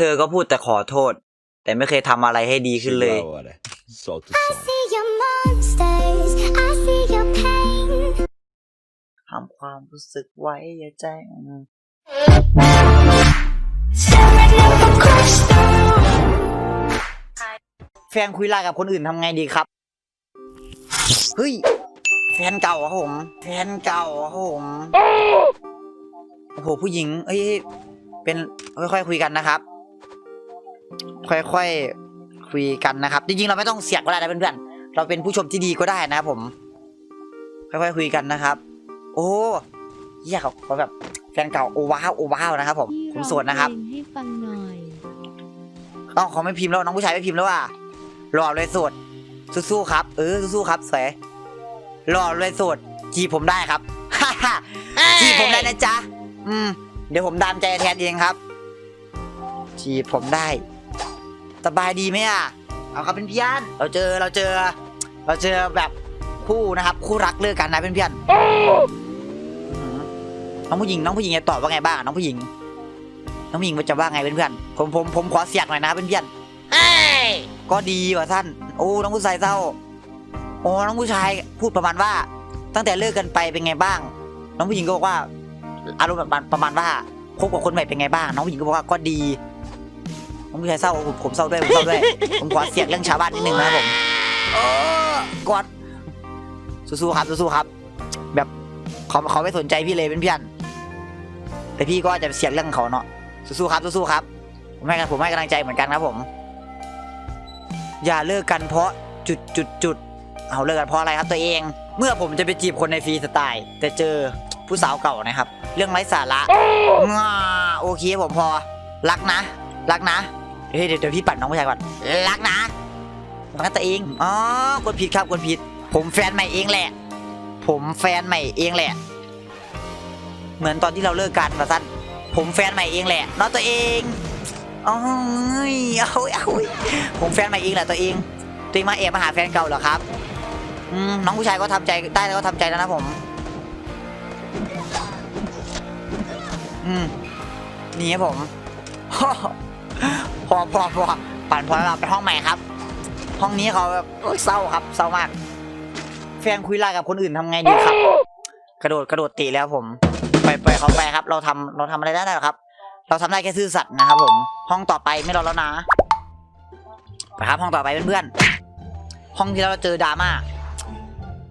ธอก็พูดแต่ขอโทษ แต่ไม่เคยทำอะไรให้ดีขึ้นเลย Agora, solta o som. see your monsters, I see your pain. ทำความรู้สึกไว้อย่าใจ Staring at the crystal. แฟนคุยไลน์กับคนอื่นทำไงดีครับ เฮ้ย แฟนเก่าครับผม แฟนเก่าครับผมโอ้โหผู้หญิง เอ้ย เป็นค่อยๆคุยกันนะครับ ค่อยๆคุยกันนะครับ จริงๆ เราไม่ต้องเสียกก็ได้นะเพื่อนๆ เราเป็นผู้ชมที่ดีก็ได้นะครับผม ค่อยๆ คุยกันนะครับ โอ้เยี่ยเขาเขาแบบแฟนเก่าโอ้ว้าวโอ้ว้าวนะครับ ผมพี่ผมโสดนะครับร้องเพลงให้ฟังหน่อยอ๋อเขาไม่พิมพ์แล้วน้องผู้ชายไม่พิมพ์แล้วอะหล่อเลยโสดสู้ๆครับ เออสู้ๆครับสวยหล่อเลยโสดจีบผมได้ครับจีบผมได้นะจ๊ะอืมเดี๋ยวผมดามใจแทนเองครับจีบผมได้ สบายดีไหมอะเอาครับเป็นเพื่อนเราเจอเราเจอ เราเจอแบบคู่นะครับ คู่รักเลิกกันนะเป็นเพื่อนอืมน้องผู้หญิงน้องผู้หญิงจะตอบว่าไงบ้างน้องผู้หญิง น้องผู้หญิงจะว่าไงเพื่อนๆผมผมผมขอเสียกหน่อยนะเพื่อนๆก็ดีว่ะท่าน โอ้น้องผู้ชายเศร้าโอ้น้องผู้ชายพูดประมาณว่า ตั้งแต่เลิกกันไปเป็นไงบ้าง น้องผู้หญิงก็บอกว่า อารมณ์แบบประมาณว่าคบกับคนใหม่เป็นไงบ้าง น้องผู้หญิงก็บอกว่าก็ดี น้องผู้ชายเศร้าผมผมเศร้าด้วยผมเศร้าด้วย ผมขอเสียกเรื่องชาวบ้านนิดนึงนะครับผมโอ้กอดสู้ๆครับสู้ๆครับ แบบเขาเขาไม่สนใจพี่เลยเป็นเพื่อนแต่พี่ก็จะเสียกเรื่องเขาเนาะสู้ๆครับสู้ๆครับ ผมให้กันผมให้กำลังใจเหมือนกันครับผม อย่าเลิกกันเพราะจุดจุดจุดเอาเลิกกันเพราะอะไรครับตัวเอง เมื่อผมจะไปจีบคนในฟรีสไตล์ แต่เจอผู้สาวเก่านะครับ เรื่องไร้สาระง่าโอเคผมพอ รักนะ รักนะ เฮ้ยเดี๋ยวเดี๋ยวพี่ปั่นน้องผู้ชายก่อนรักนะรักตัวเองอ๋อกดผิดครับกดผิด ผมแฟนใหม่เองแหละ ผมแฟนใหม่เองแหละ เหมือนตอนที่เราเลิกกันมาสั้นผมแฟนใหม่เองแหละเนาะตัวเองโอ้ยเอาเอาผมแฟนใหม่เองแหละตัวเอง ตัวเองมาแอบมาหาแฟนเก่าเหรอครับอืมน้องผู้ชายก็ทำใจได้แล้วก็ทำใจแล้วนะผม อืมนี่ครับผม พอพอพอปั่นพอเราไปห้องใหม่ครับ ห้องนี้เขาแบบเศร้าครับเศร้ามาก แฟนคุยไลน์กับคนอื่นทำไงดีครับ กระโดดกระโดดตีแล้วผมปล่อยปล่อยเขาไปครับ เราทำเราทำอะไรได้หรอครับ เราทำได้แค่ซื่อสัตย์นะครับ ผม ห้องต่อไปไม่รอแล้วนะไปครับห้องต่อไปเพื่อนๆห้องที่เราเจอดราม่า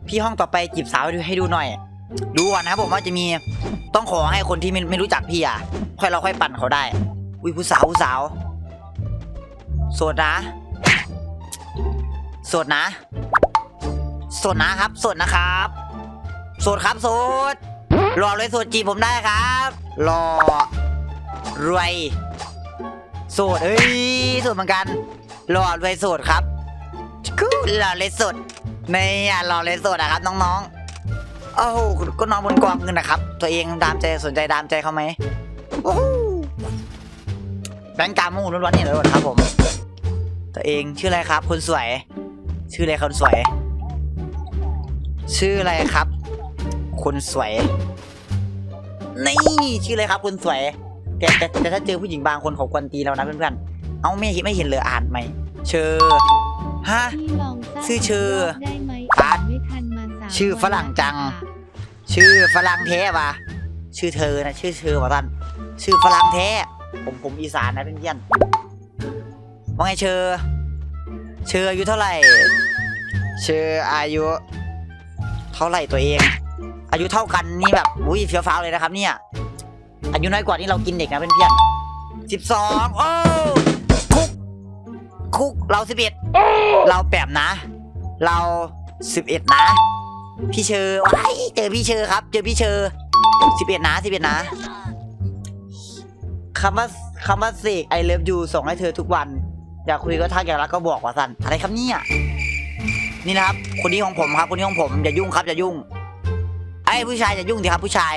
พี่ห้องต่อไปจีบสาวให้ดูให้ดูหน่อย ดูก่อนนะครับผมว่าจะมีต้องขอให้คนที่ไม่ไม่รู้จักพี่อะค่อยเราค่อยปั่นเขาได้ อุ้ยผู้สาวผู้สาว โสดนะ โสดนะ โสดนะครับ โสดนะครับ โสดครับโสดรอเลยโสดจีบผมได้ครับรอรวย โสดเอ้ยโสดเหมือนกันรอรวยโสดครับกูรอเลยโสดนี่อะรอเลยโสดนะครับน้องๆโอ้โหก็นอนบนกองเงินนะครับ ตัวเองดามใจสนใจดามใจเขาไหมโอ้ แบงก์กามูล้วนๆนี่เลยครับผม ตัวเองชื่ออะไรครับคนสวย ชื่ออะไรคนสวย ชื่ออะไรครับคนสวย นี่ชื่ออะไรครับคนสวย แต่แต่แต่ถ้าเจอผู้หญิงบางคนเขากวนตีเรานะเพื่อนๆ เอาไม่เห็นไม่เห็นเลยอ่านไหม เชอฮะพี่ลองสร้างชื่อชื่อรบได้ไหมปั๊ดไม่ทันมาสามชื่อฝรั่งจังวันค่ะชื่อฝรั่งแท้ปะชื่อเธอนะชื่อเธอมาท่านชื่อฝรั่งแท้ ผมผมอีสานนะเพื่อนๆว่าไงเชอ เชออายุเท่าไหร่ เชออายุ เท่าไหร่ตัวเอง อายุเท่ากันนี่แบบอุ้ยเฟี้ยวฟ้าวเลยนะครับ เนี่ย อายุน้อยกว่านี่เรากินเด็กนะเพื่อนๆสิบสองโอ้คุก คุกเราสิบเอ็ดเราแปมนะ เราสิบเอ็ดนะ พี่เชอร์ว้ายเจอพี่เชอร์ครับ เจอพี่เชอร์สิบเอ็ดนะสิบเอ็ดนะ คำว่าคำว่าเสกไอเลิฟยูส่งให้เธอทุกวัน อยากคุยก็ทักอยากรักก็บอกว่าสันอะไรครับเนี่ยนี่นะครับ คนนี้ของผมครับ คนนี้ของผมอย่ายุ่งครับอย่ายุ่ง ไอ้ผู้ชายอย่ายุ่งสิครับ ผู้ชาย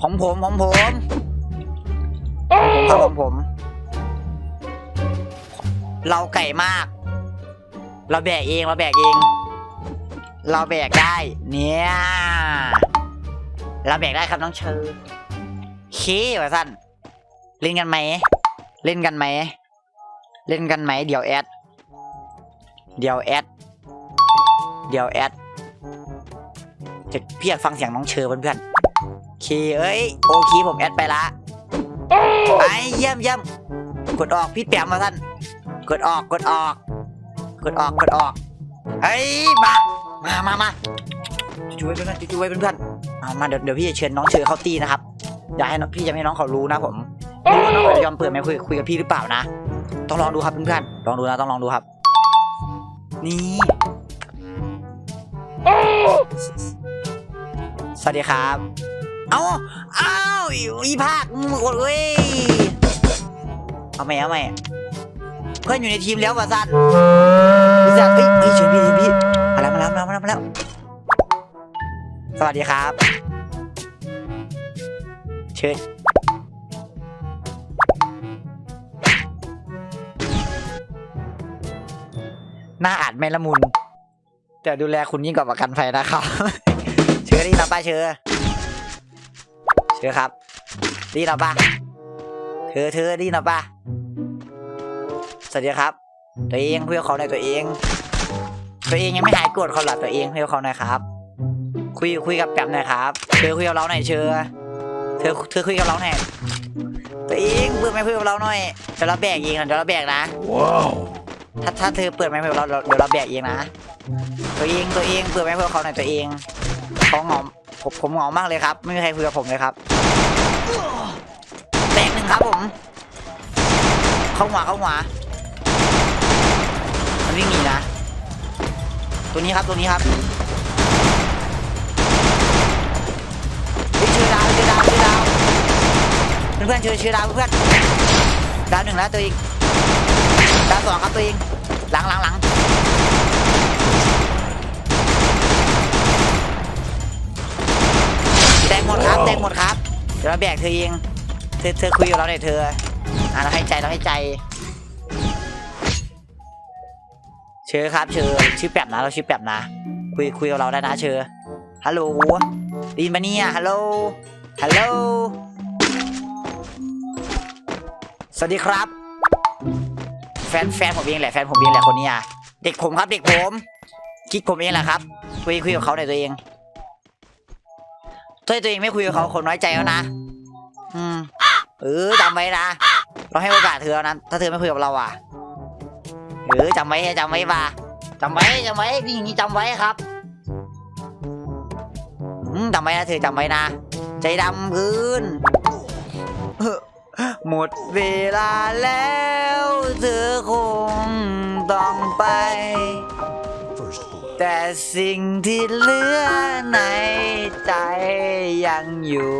ของผมของผมของผมครับของผม เราไก่มาก เราแบกเองเราแบกเอง เราแบกได้ เนี่ยเราแบกได้ครับน้องเชอร์เคว่าสั้น เล่นกันไหม เล่นกันไหม เล่นกันไหม เดี๋ยวแอด เดี๋ยวแอด เดี๋ยวแอดจะพี่อยากฟังเสียงน้องเชอเพื่อนๆโอเคเอ้ย โอเคผมแอดไปละไปเยี่ยมเยี่ยมกดออกพี่แปมมาท่าน กดออกกดออก กดออกกดออกเฮ้ยมามามามาจูไว้เพื่อนๆจูไว้เพื่อนๆเอามาเดี๋ยวเดี๋ยวพี่จะเชิญน้องเชอเข้าตีนะครับอยาให้น้องพี่จะให้น้องเขารู้นะผม ไม่รู้ว่าน้องเขาจะยอมเปิดไหมคุยคุยกับพี่หรือเปล่านะ ต้องลองดูครับเพื่อนๆลองดูนะต้องลองดูครับ นี่ สวัสดีครับ เอ้าเอ้าอีภาคมึงกดเว้ยเอาไหมเอาไหมเพื่อนอยู่ในทีมแล้วว่ะสันพี่สันเฮ้ยเฮ้ยเชิญพี่เชิญพี่มาแล้วมาแล้วมาแล้วมาแล้ว สวัสดีครับ เชิญ หน้าอาจไม่ละมุน แต่ดูแลคุณยิ่งกว่าประกันภัยนะครับ เชิญดีนะป้าเชิญเชิญครับ ดีนะป้าเธอเธอดีนะป้าสวัสดีครับ ตัวเองเพื่อเขาในอยตัวเอง ตัวเองยังไม่หายโกรธเขาหรอตัวเองเพื่อเขาหน่อยครับ คุยคุยกับแปมหน่อยครับ เธอคุยกับเราหน่อยเชิญเธอเธอคุยกับเราหน่อยตัวเองเพื่อไม่คุยกับเราหน่อยเดี๋ยวเราแบกเองนะเดี๋ยวเราแบกนะ Wow. ถ้าถ้าเธอเปิดไมค์เพื่อเราเราเดี๋ยวเราแบกเองนะ ตัวเองตัวเองเปิดไมค์เพื่อเขาหน่อยตัวเองเขาเหงาผมผมเหงามากเลยครับ ไม่มีใครคุยกับผมเลยครับแตกหนึ่งครับผม เข้าหัวเข้าหัวมันวิ่งหนีนะ ตัวนี้ครับตัวนี้ครับเชื่อดาวเชื่อดาวเชื่อดาวเพื่อนเชื่อเชื่อดาวเพื่อนดาวหนึ่งแล้วตัวเอง ดาวสองครับ ตัวเอง หลังหลังหลังแตงหมดครับแตงหมดครับ เดี๋ยวเราแบกเธอเองเธอเธอคุยกับเราหน่อยเธอ อะเราให้ใจเราให้ใจ เชอครับ เชอชื่อแป๊บนะ เราชื่อแป๊บนะ คุยคุยกับเราได้นะเชอฮัลโหลไดยินปะเนี่ยฮัลโหลฮัลโหลสวัสดีครับ แฟนแฟนผมเองแหละแฟนผมเองแหละคนนี้อะเด็กผมครับเด็กผมคิดผมเองแหละครับคุยคุยกับเขาหน่อยตัวเองถ้าตัวเองไม่คุยกับเขาคนน้อยใจแล้วนะอืมเออจำไว้นะเราให้โอกาสเธอแล้วนะถ้าเธอไม่คุยกับเราอะเออจำไว้จำไว้ป่ะจำไว้จำไว้พี่อย่างนี้จำไว้ครับอืมจำไว้นะเธอจำไว้นะ ใจดำพื้น หมดเวลาแล้ว เธอคงต้องไป First blood. แต่สิ่งที่เหลือในใจยังอยู่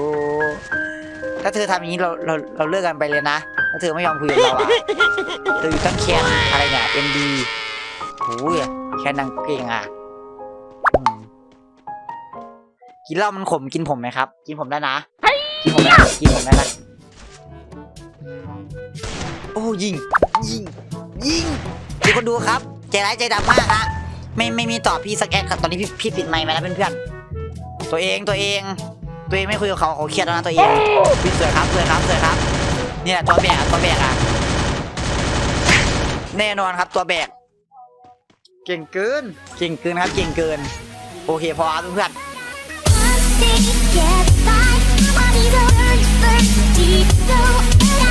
ถ้าเธอทำอย่างนี้เราเราเราเลิกกันไปเลยนะ ถ้าเธอไม่ยอมคุยกับเราอะเธออยู่ตั้งแคนอะไรเนี่ย MD โอ้ยแค่นางเก่งอะอืมกินเหล้ามันขมกินผมไหมครับ กินผมได้นะ กินผมได้นะกินผมได้นะโอ้ ยิง ยิง ยิงดูคนดูครับ ใจร้ายใจดำมากฮะไม่ไม่มีตอบพี่สักแอคครับตอนนี้พี่พี่ปิดไมค์มาแล้วเพื่อนๆตัวเองตัวเอง ตัวเองไม่คุยกับเขาเขาเครียดแล้วนะตัวเองพี่สวยครับสวยครับสวยครับ เนี่ยตัวแบกอะตัวแบกอะแน่นอนครับตัวแบก เก่งเกิน เก่งเกินครับ เก่งเกิน โอเคพอครับเพื่อน One